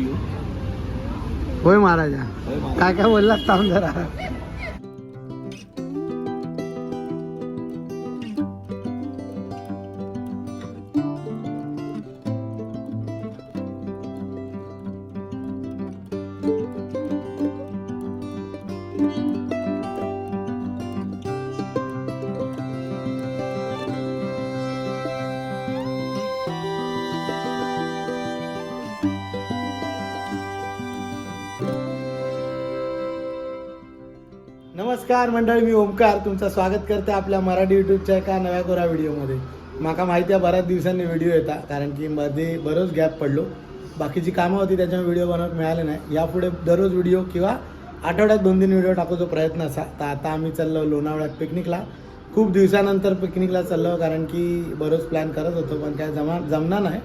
You होय महाराजा. काय काय बोललास थांब जरा? नमस्कार मंडळी मी ओमकार. तुमचं स्वागत करते आपल्या मराठी युट्यूबच्या एका नव्या कोरा व्हिडिओमध्ये. माका माहिती आहे बऱ्याच दिवसांनी व्हिडिओ येता कारण की मध्ये बरोच गॅप पडलो. बाकीची कामं होती त्याच्यामुळे व्हिडिओ बनवत मिळाले नाही. यापुढे दररोज व्हिडिओ किंवा आठवड्यात दोन तीन व्हिडिओ टाकूचा प्रयत्न असा. तर आता आम्ही चाललो लोणावळ्यात पिकनिकला खूप दिवसानंतर पिकनिकला चाललो कारण की बरोच प्लॅन करत होतो पण काय जमा जमणार नाही.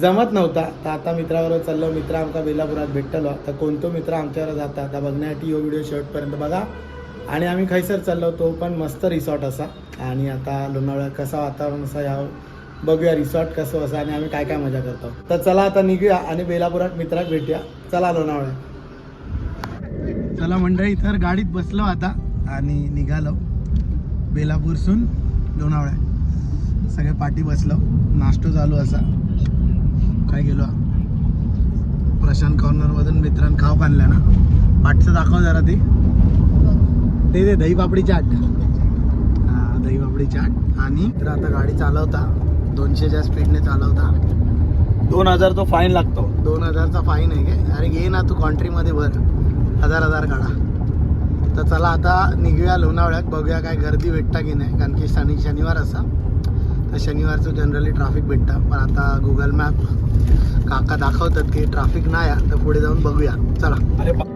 जमत नव्हता. तर आता मित्राबरोबर चाललो. मित्र आमका बेलापुरात भेटलो. तर कोणतो मित्र आमच्यावर जाता आता बघण्यासाठी हो व्हिडिओ शेवटपर्यंत बघा. आणि आम्ही खैसर चाललो तो पण मस्त रिसॉर्ट असा. आणि आता लोणावळ्यात कसा वातावरण असा या बघूया रिसॉर्ट कसं असं आणि आम्ही काय काय मजा करतो. तर चला आता निघूया आणि बेलापुरात मित्रात भेटूया. चला लोणावळ्या चला मंडळी तर गाडीत बसलो आता आणि निघालो बेलापूरसून लोणावळ्या सगळे पाठी बसलो. नाश्तो चालू असा. काय गेलो? प्रशांत कॉर्नरमधून मित्रांनी खाव आणल्या ना. पाठचं दाखव जरा ती. ते दे दही पापडी चाट. हा दही पापडी चाट. आणि तर आता गाडी चालवता. दोनशेच्या स्पीडने चालवता. दोन हजार तो फाईन लागतो. दोन हजारचा फाईन आहे काय अरे घे ना तू कॉन्ट्रीमध्ये भर. हजार हजार काढा. तर चला आता निघूया लोणावळ्यात. बघूया काय गर्दी भेटता की नाही. कारण की शनि शनिवार असा. तर शनिवारचं जनरली ट्रॅफिक भेटतं. पण आता गुगल मॅप काका दाखवतात की ट्रॅफिक नाही तर पुढे जाऊन बघूया. चला.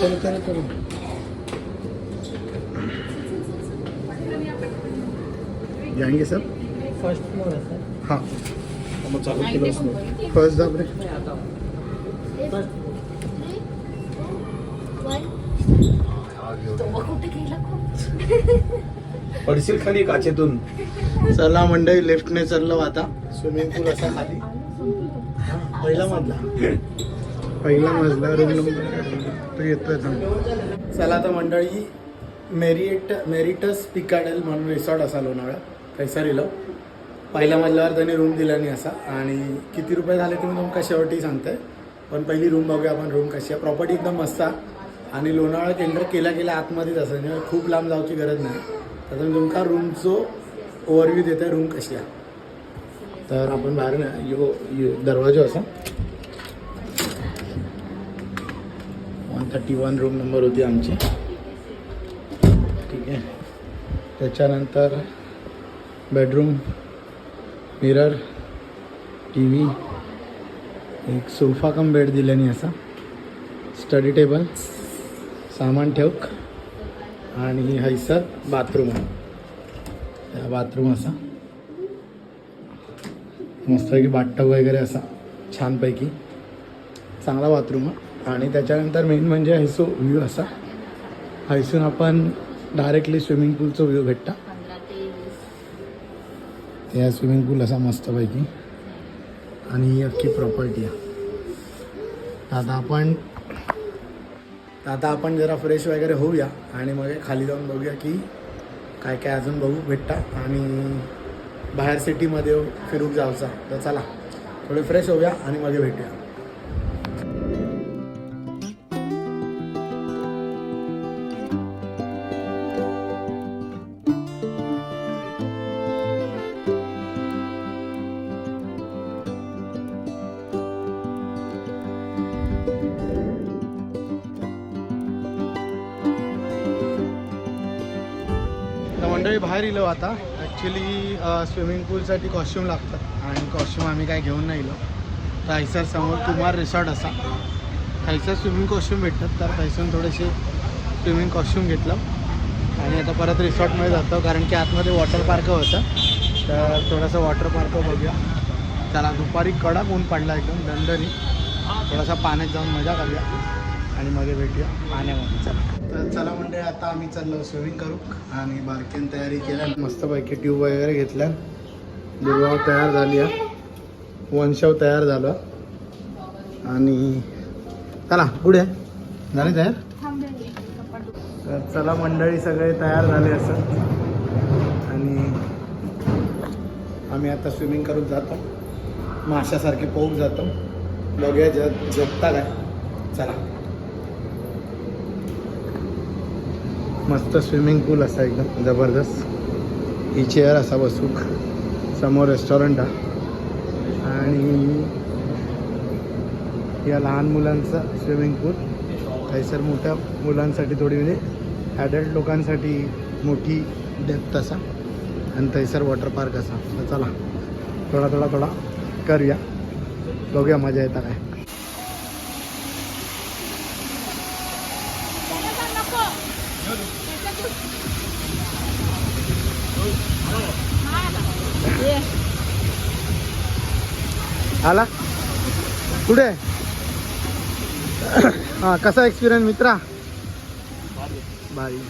चल चल जाएंगे सर? फर्स्ट फ्लोर है सर हाँ. मग चालू फर्स्ट दाबरे पडशील खाली काचेतून. चला मंडळी लेफ्टने चाललो आता. स्विमिंग पूल असा खाली. पहिला मजला. पहिला मजला रूम नंबर तो येतोय चला आता मंडळी मेरिट मेरिटस पिकाडेल म्हणून रिसॉर्ट असा लोणावळ्या थंयसर येलो पहिल्या मजल्यावर त्यांनी रूम दिला नाही असा. आणि किती रुपये झाले ते मी तुमका शेवटी सांगते पण पहिली रूम बघूया आपण रूम कशी आहे. प्रॉपर्टी एकदम मस्त आणि लोणावळा केंद्र केल्या केल्या आतमध्येच असं म्हणजे खूप लांब जाऊची गरज नाही. तर मी तुमका रूमचो ओव्हरव्ह्यू देते रूम कशी आहे. तर आपण बाहेर ना यो यो दरवाजा असा one thirty one room number होती आमची. ठीक आहे. त्याच्यानंतर बेडरूम मिरर टी व्ही एक सोफा कम बेड दिल्याने असा. स्टडी टेबल सामान ठेवक आणि हैसर बाथरूम आहे त्या बाथरूम असा. मस्तपैकी बाटटब वगैरे असा. छानपैकी. चांगला बाथरूम आहे आणि त्याच्यानंतर मेन म्हणजे हैसो व्ह्यू असा. हैसून आपण डायरेक्टली स्विमिंग पूलचं व्ह्यू भेटता. या स्विमिंग पूल असा मस्तपैकी. आणि ही अख्खी प्रॉपर्टी आहे. आता आपण आता आपण जरा फ्रेश वगैरे होऊया आणि मग खाली जाऊन बघूया की काय काय अजून बघू भेटता. आणि बाहेर सिटीमध्ये फिरूक जायचा तर चला थोडे फ्रेश होऊया आणि मध्ये भेटूया. तर बाहेर इलो आता. ॲक्च्युली स्विमिंग पूलसाठी कॉस्ट्यूम लागतात. आणि कॉस्ट्यूम आम्ही काय घेऊन नाही इलो. तर हैसर समोर कुमार रिसॉर्ट असा. थायसर स्विमिंग कॉस्ट्यूम भेटतात तर थैसून थोडेसे स्विमिंग कॉस्ट्यूम घेतलं. आणि आता परत रिसॉर्टमध्ये जातो कारण की आतमध्ये वॉटर पार्क होतं. तर थोडंसं वॉटर पार्क बघूया. त्याला दुपारी कडक ऊन पडला एकदम दंडनी थोडासा पाण्यात जाऊन मजा करूया. आणि मग भेटूया. पाण्यामध्ये चला. तर चला म्हणजे आता आम्ही चाललो स्विमिंग करू आणि बारक्यान तयारी केल्या. मस्तपैकी ट्यूब वगैरे घेतल्या. दुर्गाव तयार झाली आहे. वनशव तयार झालं. आणि चला पुढे. झाले तयार? तर चला मंडळी सगळे तयार झाले असं. आणि आम्ही आता स्विमिंग करून जातो. माशासारखे पोहून जातो. बघूया ज झोपता काय. चला. मस्त स्विमिंग पूल असा एकदम जबरदस्त. ही चेअर असा बसूक समोर रेस्टॉरंट हा आणि या लहान मुलांचा स्विमिंग पूल थंयसर मोठ्या मुलांसाठी थोडी म्हणजे ॲडल्ट लोकांसाठी मोठी डेप्थ असा. आणि थंयसर वॉटर पार्क असा. तर चला थोडा थोडा थोडा करूया. बघूया मजा येता काय आला? कुठे? हां कसा एक्सपिरियन्स मित्रा? भारी.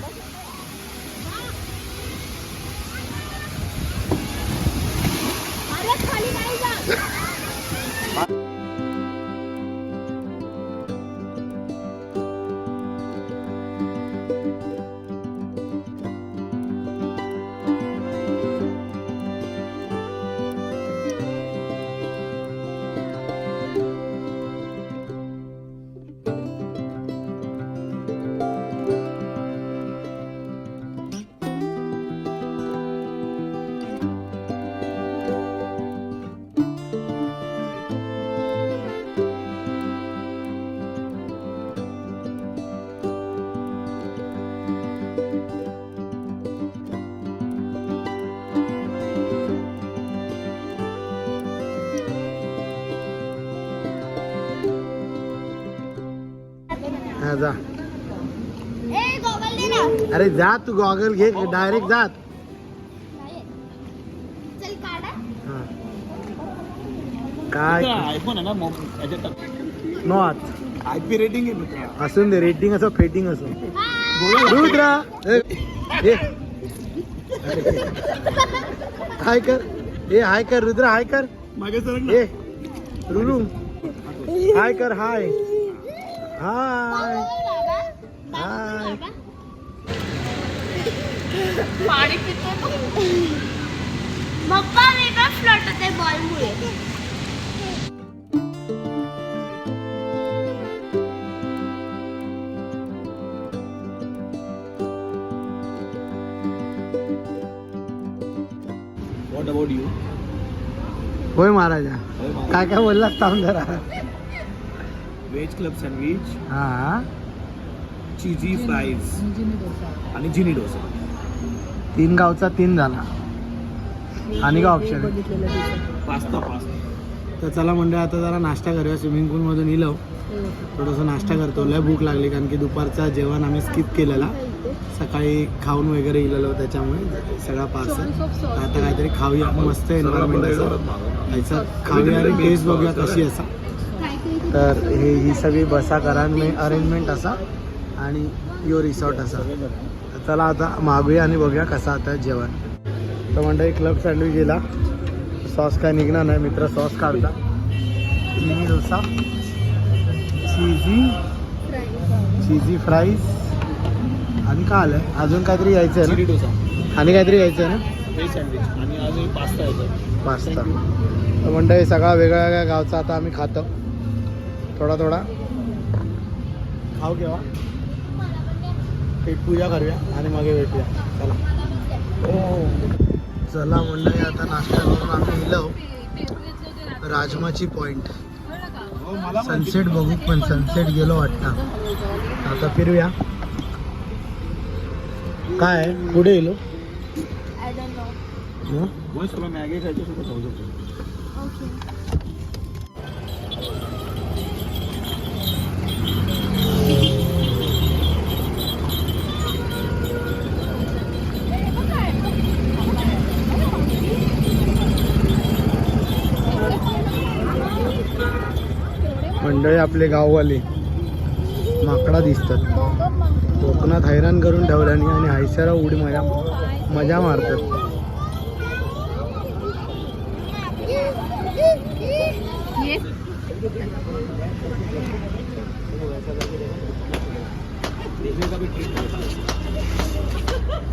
अरे जा तू गॉगल घे डायरेक्ट जात हा. काय? आयफोन आहे ना मग याच्यात. नो आत आय पी रेटिंग असून दे रेटिंग असो फेटिंग असो. रुद्रा. हाय कर. ए हाय कर रुद्रा हाय कर. मागे सर ए रुलू हाय कर हाय. हाय. हाय. पाणी पितो वेगळा फ्लॉट होते बॉलमुळे व्हॉट अबाउट यू होय महाराजा. काय काय बोललास थांब जरा? व्हेज क्लब सँडविच हा. चिझी फ्राईज आणि जिनी डोसा. तीन गावचा तीन झाला. आणि का ऑप्शन पास्ता पास्ता तर चला म्हणजे आता जरा नाश्ता करूया. स्विमिंग पूलमधून इलो. थोडंसं नाश्ता करतो. लय भूक लागली कारण की दुपारचा जेवण आम्ही स्किप केलेला. सकाळी खाऊन वगैरे इलेलो त्याच्यामुळे. सगळा पार्सल आता काहीतरी खाऊया. मस्त एन्व्हायरमेंट असं. खाऊया आणि टेस्ट बघूया कशी असा. तर हे ही सगळी बसा करांनी. अरेंजमेंट असा. आणि यो रिसॉर्ट असा. चला आता मागूया आणि बघूया कसा आता जेवण. तर मंडळी क्लब सँडविच गेला. सॉस काय निघणार नाही मित्र सॉस काढता. चिनी डोसा चीजी चीजी फ्राईज आणि काय आलं अजून काहीतरी यायचं आहे चिनी डोसा ना आणि काहीतरी यायचं आहे ना? व्हेज सँडविच आणि अजून पास्ता येतो पास्ता तर सगळा वेगळ्या वेगळ्या गावचा आता आम्ही खातो. थोडा थोडा खाऊ केव्हा? पेट पूजा करूया आणि मग भेटूया. चला. चला मंडळी आता नाश्ता करून आम्ही गेलो राजमाची पॉइंट. हो मला सनसेट बघू पण सनसेट गेलो वाटतं. आता फिरूया. काय आहे? पुढे गेलो हं? तुला मॅगी खायची सुद्धा मंडळी आपले गाववाले. माकडा दिसतात. कोकणात हैराण करून ठेवल्याने आणि हायसारा उडी मजा मजा मारतात. ये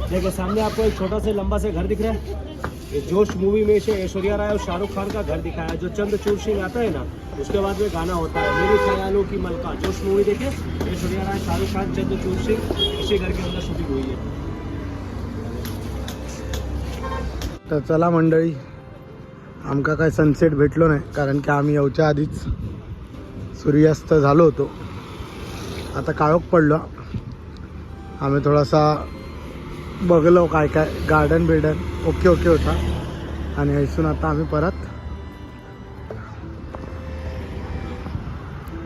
देखिए सामने आपको एक छोटा सा लंबा सा घर दिख रहा है। जोश मूवी में से ऐश्वर्या राय और शाहरुख खान का घर दिखाया जो चंद्रचूड़ सिंह आता है ना उसके बाद में गाना होता है। मेरे ख्यालों की मलका जोश मूवी देखे? ऐश्वर्या राय शाहरुख खान चंद्रचूड़ सिंह इसी घर के अंदर शूटिंग हुई है। तर चला मंडळी आमका काय सनसेट भेटलो नाही कारण की आम्ही येऊच्या आधीच सूर्यास्त झालो होतो. आता काळोख पडलो. आम्ही थोडासा बघलो काय काय गार्डन बिर्डन ओके ओके होता. आणि हैसून आता आम्ही परत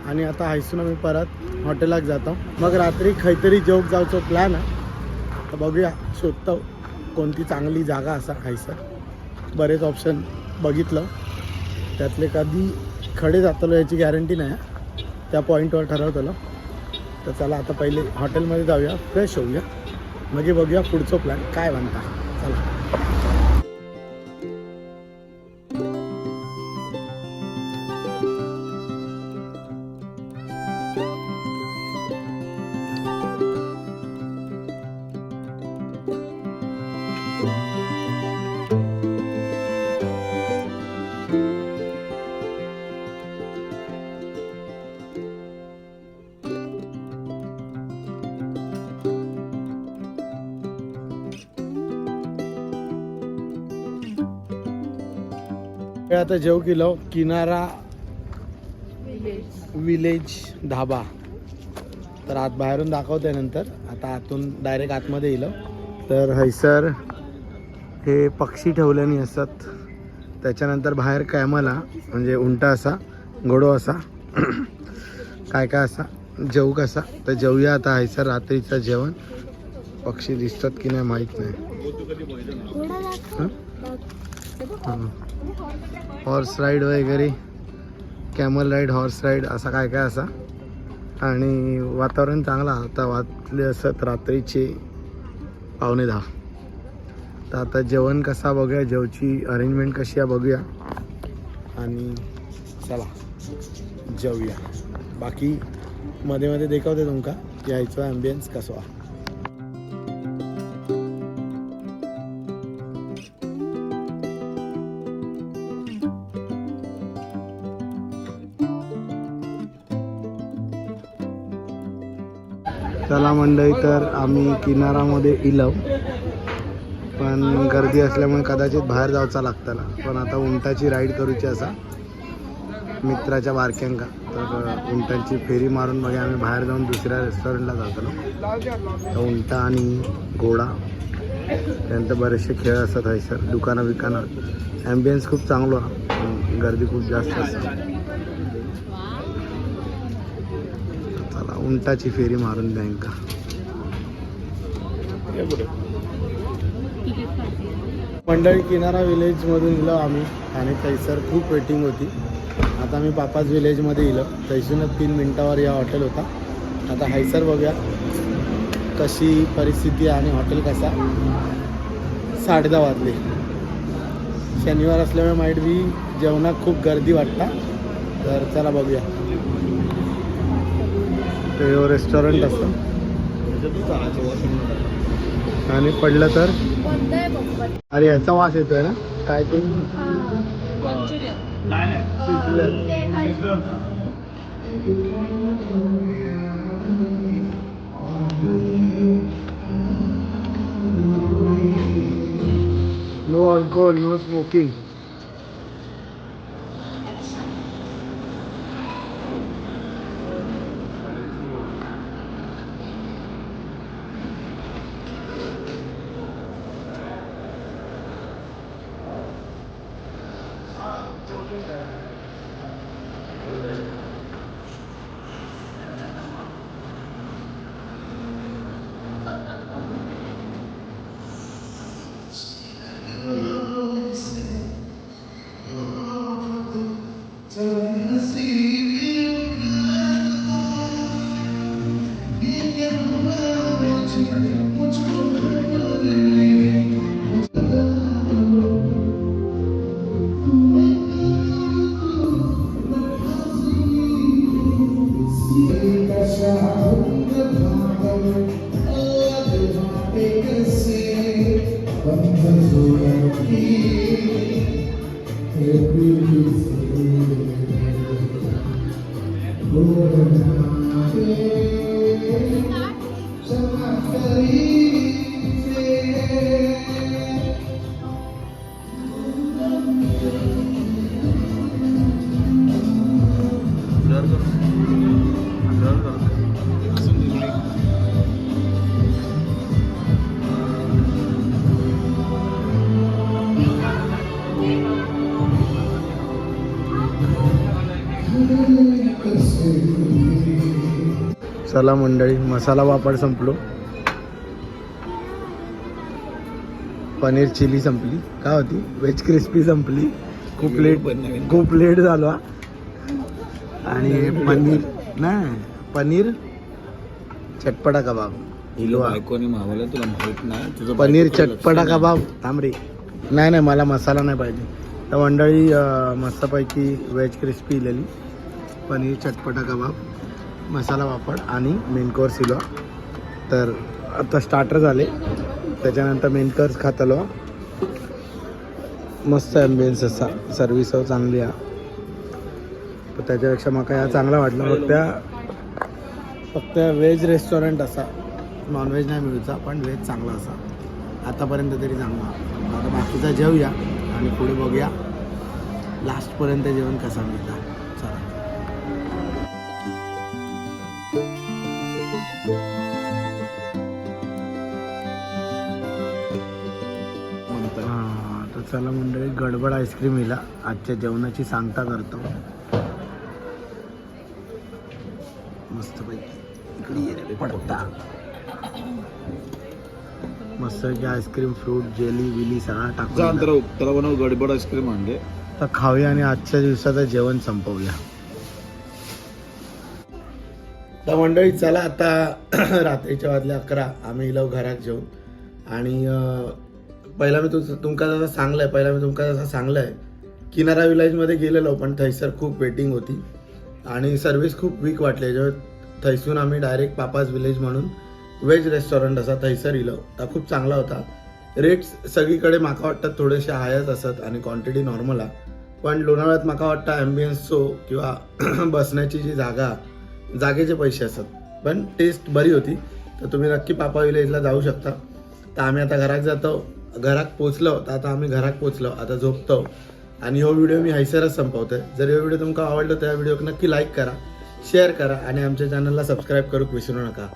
आणि आता हैसून आम्ही परत हॉटेलात जातो. मग रात्री खैतरी जेवक जाऊचो प्लॅन आहे. तर बघूया शोधतो कोणती चांगली जागा असा हैसर बरेच ऑप्शन बघितलं. त्यातले कधी खडे जातलो याची गॅरंटी नाही. त्या पॉईंटवर ठरवतलं. तर चला आता पहिले हॉटेलमध्ये जाऊया फ्रेश होऊया. म्हणजे बघूया पुढचं प्लॅन काय म्हणता चला. हे आता जेव केलो किनारा विलेज धाबा तर आत बाहेरून दाखवतोय नंतर. आता आतून डायरेक्ट आतमध्ये येलो तर हैसर हे पक्षी ठेवल्याने असत. त्याच्यानंतर बाहेर कॅमला म्हणजे उंटा असा घोडो असा. काय काय असा? जेवू कसा? तर जेवूया आता हैसर रात्रीचं जेवण. पक्षी दिसतात की नाही माहीत नाही. हॉर्स राईड वगैरे. कॅमल राईड हॉर्स राईड असा काय काय असा. आणि वातावरण चांगला आता वाचले असत रात्रीचे पावणे दहा. तर आता जेवण कसा बघूया जेवची अरेंजमेंट कशी आहे बघूया. आणि चला जेवूया. बाकी मध्ये मध्ये देखवते तुमका यायचो ॲम्बियन्स कसो चला मंडळी तर आम्ही किनारामध्ये इलव पण गर्दी असल्यामुळे कदाचित बाहेर जावचा लागताना. पण आता उंटाची राईड करूची असा मित्राच्या बारक्यांका. तर उंटांची फेरी मारून बघा आम्ही बाहेर जाऊन दुसऱ्या रेस्टॉरंटला जातो तर उंटा आणि घोडा त्यानंतर बरेचसे खेळ असतात सर दुकानं बिकानं ॲम्बियन्स खूप चांगलो गर्दी खूप जास्त असते चला उंटाची फेरी मारून बँका का मंडळी किनारा विलेजमधून इलो आम्ही आणि थैसर खूप वेटिंग होती. आता मी पापाच विलेजमध्ये इलो. थैसूनच तीन मिनटावर या हॉटेल होता. आता हैसर बघूया कशी परिस्थिती आहे आणि हॉटेल कसा. साडे दहा वाजले. शनिवार असल्यामुळे माईट बी जेवणात खूप गर्दी वाटता. तर चला बघूया. ते रेस्टॉरंट असतं. आणि पडलं तर? अरे याचा वास येतोय ना? काय ते? नो अल्कोहोल नो स्मोकिंग चला मंडळी मसाला वापड संपलो. पनीर चिली संपली. काय होती? व्हेज क्रिस्पी संपली. खूप लेट खूप लेट झालो. आणि पनीर नाही. पनीर चटपटा कबाब. हिलवा बायकोने मागवलं तुला माहीत नाही. तुझं पनीर चटपटा. कबाब. तांबडी नाही नाही मला मसाला नाही पाहिजे. तर मंडळी मस्तपैकी व्हेज क्रिस्पी इलेली पनीर चटपटा कबाब. मसाला पापड आणि मेनकोर्स इलो तर आता स्टार्टर झाले. त्याच्यानंतर मेनकर्स खातलो मस्त ॲम्बियन्स असा सर्विस चांगली आहे. पण त्याच्यापेक्षा मला या चांगला वाटला. फक्त फक्त व्हेज रेस्टॉरंट असा. नॉनव्हेज नाही मिळूचा पण व्हेज चांगला असा. आतापर्यंत तरी चांगला. आता बाकीचा जेवूया आणि पुढे बघूया. लास्टपर्यंत जेवण कसा मिळतं. चला मंडळी गडबड आईस्क्रीम हिला. आजच्या जेवणाची सांगता करतो. पडता. मस्तपैकी आईस्क्रीम फ्रूट जेली विली सगळा टाकून तर त्याला बनव गडबड आईस्क्रीम आणले. तर खाऊया आणि आजच्या दिवसाचं जेवण संपवूया. तर मंडळी चला आता रात्रीच्या वाजले अकरा. आम्ही इलो घरात जेवून. आणि पहिला मी तुझं तुमका जसं सांगलंय पहिला मी तुमका जसं सांगलंय किनारा विलेजमध्ये गेलेलो पण थैसर खूप वेटिंग होती. आणि सर्विस खूप वीक वाटली. जेव्हा थैसून आम्ही डायरेक्ट पापाज विलेज म्हणून व्हेज रेस्टॉरंट असा थैसर इलो. तर खूप चांगला होता. रेट्स सगळीकडे माका वाटतात थोडेसे हायच असत आणि क्वांटिटी नॉर्मल पण लोणावळ्यात माका वाटतं ॲम्बियन्सचो किंवा बसण्याची जी जागा जागेचे पैसे असतात पण टेस्ट बरी होती. तर तुम्ही नक्की पापा विलेजला जाऊ शकता. तर आम्ही आता घरात जातो. घरात पोचलो तर आता आम्ही घरात पोचलो आता झोपतो. आणि हो व्हिडिओ मी हैसरच संपवतोय. जर हा व्हिडिओ तुमका आवडला तर या व्हिडिओ नक्की लाईक करा शेअर करा आणि आमच्या चॅनलला सबस्क्राईब करूक विसरू नका.